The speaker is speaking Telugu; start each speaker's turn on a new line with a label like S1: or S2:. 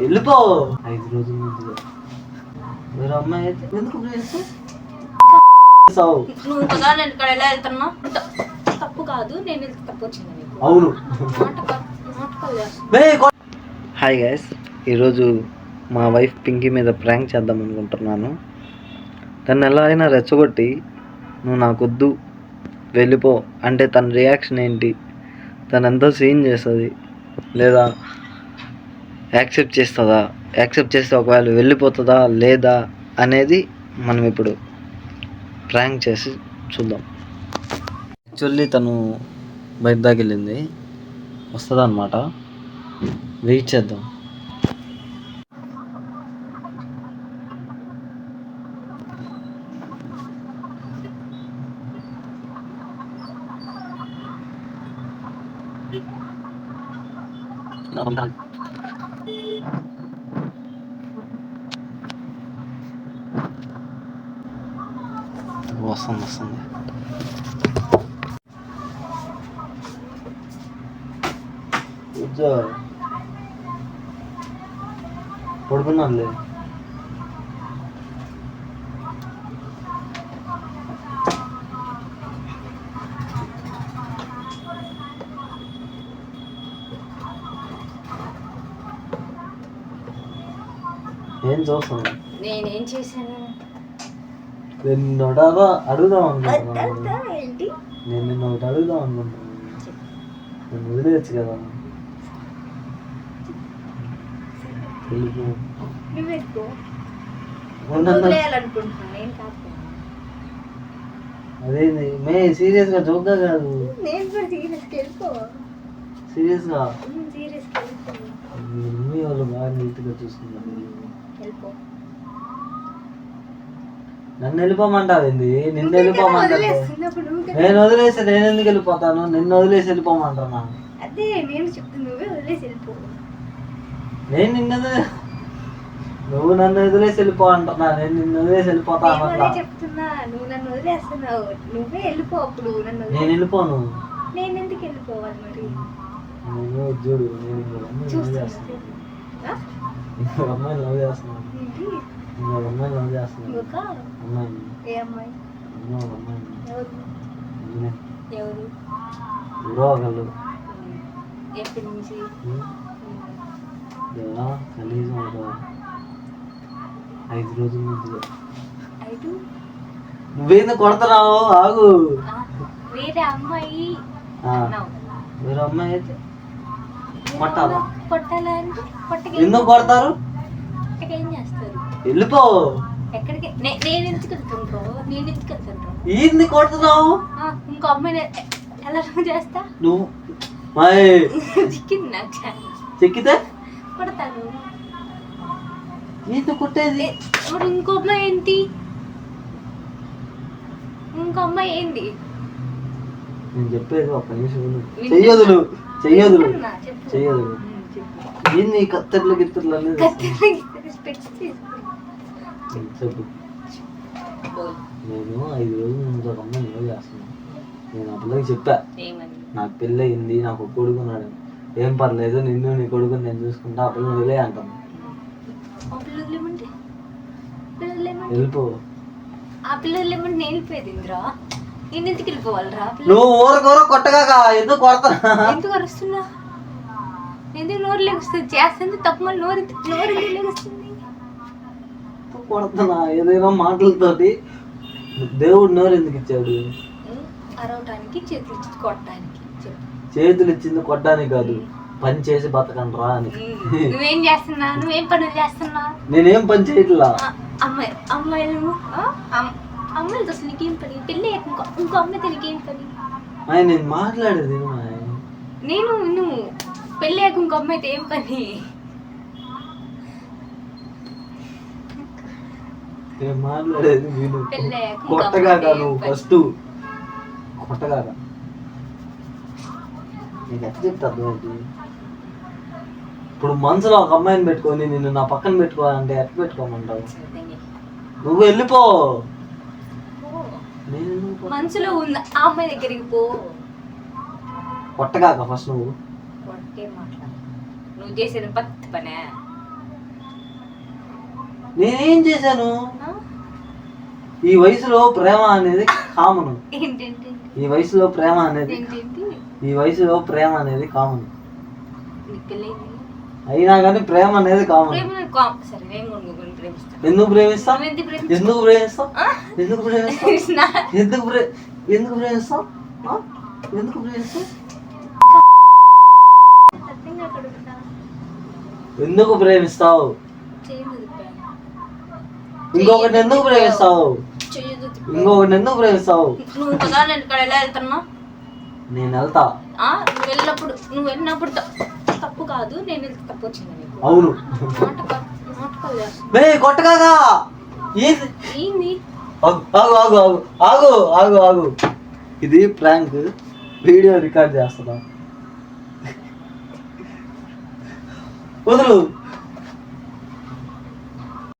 S1: వెళ్ళిపో. ఐదు రోజుల వేరే అమ్మాయి అయితే ఎందుకు
S2: నువ్వు కదా నేను ఇక్కడ ఎలా వెళ్తున్నావు తప్పు కాదు నేను వెళ్తే తప్పు వచ్చింది నీకు.
S1: అవును.
S2: నాటకాలు నాటకాలు చేస్తున్నావు.
S1: హాయ్ గైస్ ఈరోజు మా వైఫ్ పింకీ మీద ప్రాంక్ చేద్దాం అనుకుంటున్నాను. తను ఎలా అయినా రెచ్చగొట్టి నువ్వు నాకొద్దు వెళ్ళిపో. అంటే తన రియాక్షన్ ఏంటి? తను ఎంతో సీన్ చేస్తుంది. లేదా యాక్సెప్ట్ చేస్తుందా? యాక్సెప్ట్ చేస్తే ఒకవేళ వెళ్ళిపోతుందా? లేదా? అనేది మనం ఇప్పుడు ప్రాంక్ చేసి చూద్దాం. యాక్చువల్లీ తను బయట దాకా వెళ్ళింది. వస్తుంది అనమాట వెయిట్ చేద్దాం. 왔었네 왔었네. 진짜. 벌분 안돼 ఏం చూస్తాను
S2: నేనేం చేశాను?
S1: నేను అడగా అడుగుదాం అనుకుంటున్నాను.
S2: ఏంటి?
S1: నేను నిన్ను ఒకటి అడుగుదాం అనుకుంటున్నాను. నేను వదిలేయచ్చు కదా.
S2: నేను కాదు
S1: అదేంది? మే సీరియస్గా జోక్గా కాదు.
S2: నేను కూడా వెళ్ళిపో.
S1: సీరియస్గా మమ్మీ వాళ్ళు బాగా నీట్గా చూసుకున్నారు
S2: వెళ్ళిపో.
S1: నన్ను నిన్ను వెళ్ళిపోమంటావు
S2: వదిలేస్తున్నప్పుడు నువ్వు కదా-
S1: నేను వదిలేసి నేను ఎందుకు వెళ్ళిపోతాను? నిన్ను వదిలేసి వెళ్ళిపోమంటున్నా.
S2: అదే నేను చెప్తున్నా నువ్వే వదిలేసి వెళ్ళిపో.
S1: నేను నిన్ను నువ్వు నన్ను వదిలేసి వెళ్ళిపో అంటున్నా. నేను నిన్ను వదిలేసి వెళ్ళిపోతా
S2: చెప్తున్నా. నువ్వు నన్ను వదిలేస్తున్నావు. నువ్వే వెళ్ళిపో అప్పుడు నన్ను
S1: నేను వెళ్ళిపోను
S2: నేను ఎందుకు వెళ్ళిపోవాలి మరి?
S1: నేను చూడు నేను ఇంకొక అమ్మాయిని లవ్ చేస్తున్నాను ఇంకొక లవ్ చేస్తున్నాను
S2: ఏ అమ్మాయి
S1: ఇంకొక అమ్మాయిని
S2: ఎవరు. ఎవరు
S1: ఒకళ్ళు
S2: ఎప్పటి నుంచి?
S1: దేవా కనీసం ఒక ఐదు రోజుల నుంచి
S2: ఐదు
S1: నువ్వేంది కొడుతున్నావు ఆగు
S2: వేరే అమ్మాయి.
S1: వేరే అమ్మాయి అయితే కొట్టాలా?
S2: కొట్టాలా అంటే కొట్టకి
S1: ఎందుకు కొడతారు?
S2: కొట్టకి ఏం చేస్తారు?
S1: వెళ్ళిపో.
S2: ఎక్కడికి? నే- నేను ఎందుకు వెళ్తుండ్రో నేను ఎందుకు వెళ్తుండ్రో
S1: ఏంది కొడుతున్నావు?
S2: ఆ, ఇంకో అమ్మాయిని ఎ- ఎలా లవ్ చేస్తా?
S1: నువ్వు
S2: చిక్కింది నాకు చాలా.
S1: చెక్కితే?
S2: కొడతాను.
S1: ఏంది కొట్టేది?
S2: ఏ, ఇప్పుడు ఇంకో అమ్మాయి ఏంటి? ఇంకో అమ్మాయి ఏంటి
S1: నేను చెప్పేది ఒక్క నిమిషం విను. చెయ్యొదులు చెయ్యొదులు
S2: వింటున్నా, చెప్పు.
S1: చెయ్యొదులు.
S2: ఉమ్, చెప్పు.
S1: ఏంది కత్తెర్లు గిత్తెర్లు అనేది. చెప్పు. నేను ఐదు రోజుల నుంచి ఒక అమ్మాయి లవ్ చేస్తున్నాను నేను పిల్లకి చెప్పా. నాకు పెళ్ళి అయింది నాకు ఒక కొడుకున్నాడు ఏం పర్లేదు నిన్ను నీ కొడుకుని నేను చూసుకుంటా పిల్లని వదిలే అంటాను వెళ్ళిపో.
S2: ఆ పిల్ల వదిలేమంటే నేను వెళ్ళిపోయేది ఇంద్రా? వెళ్ళిపోవాలిరా
S1: నువ్వు ఊరకూర కొట్టగా ఎందుకు కొడతా?
S2: ఎందుకు అరుస్తున్నా? ఎందుకు నోరు లెగుస్తుంది? చేస్తుంది తప్పు మళ్ళీ నోరు ఎందుకు- నోరు ఎందుకు లెగుస్తుంది?
S1: కొడుతున్నా? ఏదైనా మాటలతోటి దేవుడు నోరు ఎందుకు ఇచ్చాడు?
S2: అరవటానికి చేతులు ఇచ్చి కొట్టడానికి
S1: చేతులు ఇచ్చింది కొట్టడానికి కాదు. పని చేసి బతకండి రా అని.
S2: నువ్వేం చేస్తున్నా నువ్వేం పనులు చేస్తున్నా
S1: నేనేం పని చేయట్లా?
S2: అమ్మాయి అమ్మాయిలు అమ్మాయిలతో అసలు నీకేం పని? పెళ్ళి అయ్యాక ఇంకో ఇంకో అమ్మాయితో నీకేం పని?
S1: ఆయన నేను మాట్లాడేది.
S2: నేను నువ్వు పెళ్ళి అయ్యాక ఇంకో అమ్మాయితో ఏం పని?
S1: నేను మాట్లాడేది విను.
S2: అమ్మాయితో ఏం
S1: నువ్వు? ఫస్ట్. కొట్టగాక నీకు ఎట్లా చెప్తా అర్థమైంది? ఇప్పుడు మనసులో ఒక అమ్మాయిని పెట్టుకొని నిన్ను నా పక్కన పెట్టుకోవాలంటే ఎట్లా పెట్టుకోమంటావు. నువ్వు వెళ్ళిపో. నేను
S2: మనసులో ఉన్న ఆ అమ్మాయి దగ్గరికి పో.
S1: కొట్టగాక ఫస్ట్ నువ్వు.
S2: కొట్టే మాట్లాడు. నువ్వు చేసేది పత్తి పనే.
S1: నేనేం చేశాను? ఈ వయసులో ప్రేమ అనేది కామన్. ఈ వయసులో ప్రేమ అనేది ఈ వయసులో ప్రేమ అనేది కామన్. అయినా కానీ ప్రేమ అనేది కామన్.
S2: సరే
S1: ఎందుకు ప్రేమిస్తాం
S2: నువ్వు ఎందుకు ప్రేమిస్తావు?
S1: ఎందుకు ప్రేమిస్తాం
S2: ఆ?
S1: ఎందుకు ప్రేమిస్తాం
S2: నా-
S1: ఎందుకు ప్రే ఎందుకు ప్రేమిస్తాం ఆ? ఎందుకు ప్రేమిస్తాం
S2: అర్థం కాక అడుగుతా.
S1: ఎందుకు ప్రేమిస్తావు. ఇంకొకటి ఎందుకు ప్రేమిస్తావు. ఇంకొకటి ఎందుకు ప్రేమిస్తావు
S2: నువ్వు కదా నేను ఇక్కడ ఎలా వెళ్తున్నావు
S1: నేను వెళ్తా
S2: ఆ, నువ్వు వెళ్ళినప్పుడు నువ్వు వెళ్ళినప్పుడు తప్పు కాదు నేను వెళ్తే తప్పు వచ్చింది
S1: అవును. మే ఆగు ఆగు ఆగు ఆగు ఆగు ఆగు ఆగు. ఇది ప్రాంక్. వీడియో రికార్డ్ చేస్తున్నా. వదులు.